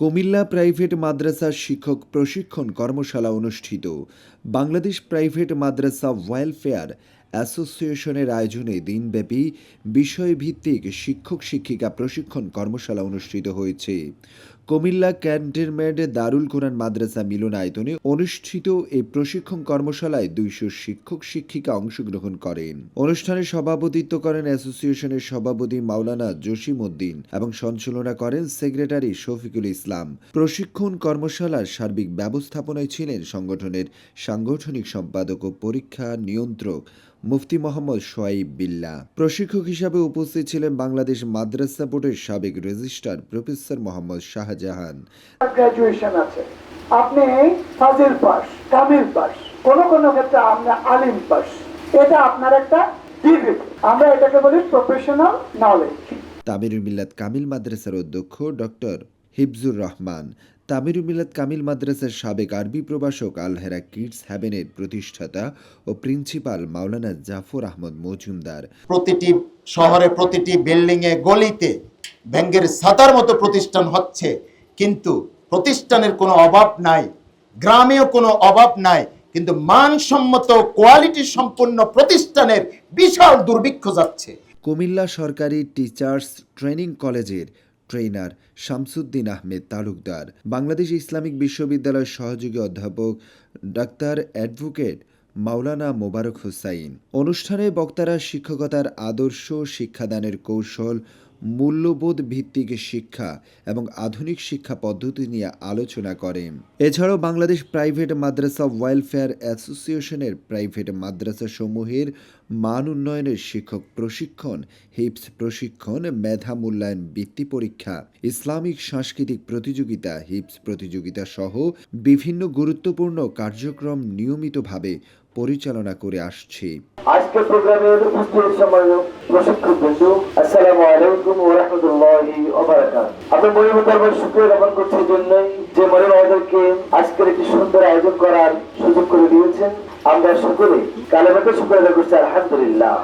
Comilla private মাদ্রাসা শিক্ষক প্রশিক্ষণ কর্মশালা অনুষ্ঠিত। বাংলাদেশ প্রাইভেট মাদ্রাসা ওয়েলফেয়ার অ্যাসোসিয়েশনের আয়োজনে দিনব্যাপী বিষয়ভিত্তিক শিক্ষক শিক্ষিকা প্রশিক্ষণ কর্মশালা অনুষ্ঠিত হয়েছে। কুমিল্লা ক্যান্টনমেন্ট দারুল কোরআন মাদ্রাসা মিলনায়তনে অনুষ্ঠিত এই প্রশিক্ষণ কর্মশালায় দুইশো শিক্ষক শিক্ষিকা অংশগ্রহণ করেন। অনুষ্ঠানে সভাপতিত্ব করেন অ্যাসোসিয়েশনের সভাপতি মাওলানা জসিম উদ্দিন এবং সঞ্চালনা করেন সেক্রেটারি শফিকুল ইসলাম। প্রশিক্ষণ কর্মশালার সার্বিক ব্যবস্থাপনায় ছিলেন সংগঠনের সাংগঠনিক সম্পাদক ও পরীক্ষা নিয়ন্ত্রক মুফতি মোহাম্মদ সোয়াইব বিল্লা। প্রশিক্ষক হিসাবে উপস্থিত ছিলেন বাংলাদেশ মাদ্রাসা বোর্ডের সাবেক registrar professor Mohammad Shahjahan graduation আছে। আপনি ফাজিল পাস কামিল পাস কোন কোন ক্ষেত্রে আমরা আলিম পাস। এটা আপনার একটা ডিগ্রি আমরা এটাকে বলি প্রফেশনাল নলেজ তামিরুল মিল্লাত কামিল মাদ্রাসার অধ্যক্ষ ডক্টর হিফজুর রহমান। তামিরুল মিল্লাত কামিল মাদ্রাসার সাবেক আরবি প্রভাষক আলহেরা কিডস হ্যাভেনের প্রতিষ্ঠাতা ও প্রিন্সিপাল মাওলানা জাফর আহমদ মজুমদার। প্রতিটি শহরে প্রতিটি বিল্ডিংয়ে গলিতে ব্যাংকের ছাতার মতো প্রতিষ্ঠান হচ্ছে। কিন্তু প্রতিষ্ঠানের কোনো অভাব নাই, গ্রামেও কোনো অভাব নাই, কিন্তু মানসম্মত কোয়ালিটি সম্পন্ন প্রতিষ্ঠানের বিশাল দুর্ভিক্ষ যাচ্ছে। কুমিল্লা সরকারি টিচার্স ট্রেনিং কলেজের ট্রেনার শামসুদ্দিন আহমেদ তালুকদার, বাংলাদেশ ইসলামিক বিশ্ববিদ্যালয়ের সহযোগী অধ্যাপক ডাক্তার অ্যাডভোকেট মাওলানা মোবারক হুসাইন। অনুষ্ঠানে বক্তারা শিক্ষকতার আদর্শ শিক্ষাদানের কৌশল মূল্যবোধ ভিত্তিক শিক্ষা এবং আধুনিক শিক্ষা পদ্ধতি নিয়ে আলোচনা করেন এছাড়াও বাংলাদেশ প্রাইভেট মাদ্রাসা ওয়েলফেয়ার অ্যাসোসিয়েশনের প্রাইভেট মাদ্রাসা সমূহের মান উন্নয়নের শিক্ষক প্রশিক্ষণ হিপস প্রশিক্ষণ মেধা মূল্যায়ন বৃত্তি পরীক্ষা ইসলামিক সাংস্কৃতিক প্রতিযোগিতা হিপস প্রতিযোগিতা সহ বিভিন্ন গুরুত্বপূর্ণ কার্যক্রম নিয়মিতভাবে পরিচালনা করে আসছে। আজকে প্রোগ্রামের উপস্থিত সময় প্রশিক্ষক ওয়া রাহমাতুল্লাহি ওয়া বারাকাতুহু আমি মরিম দরবার শুকরিয়া জ্ঞাপন করছি জন্যই যে আজকের একটি সুন্দর আয়োজন করার সুযোগ করে দিয়েছেন। আমরা সকলে কালেমাকে শুকরিয়া আদায় করছি, আলহামদুলিল্লাহ।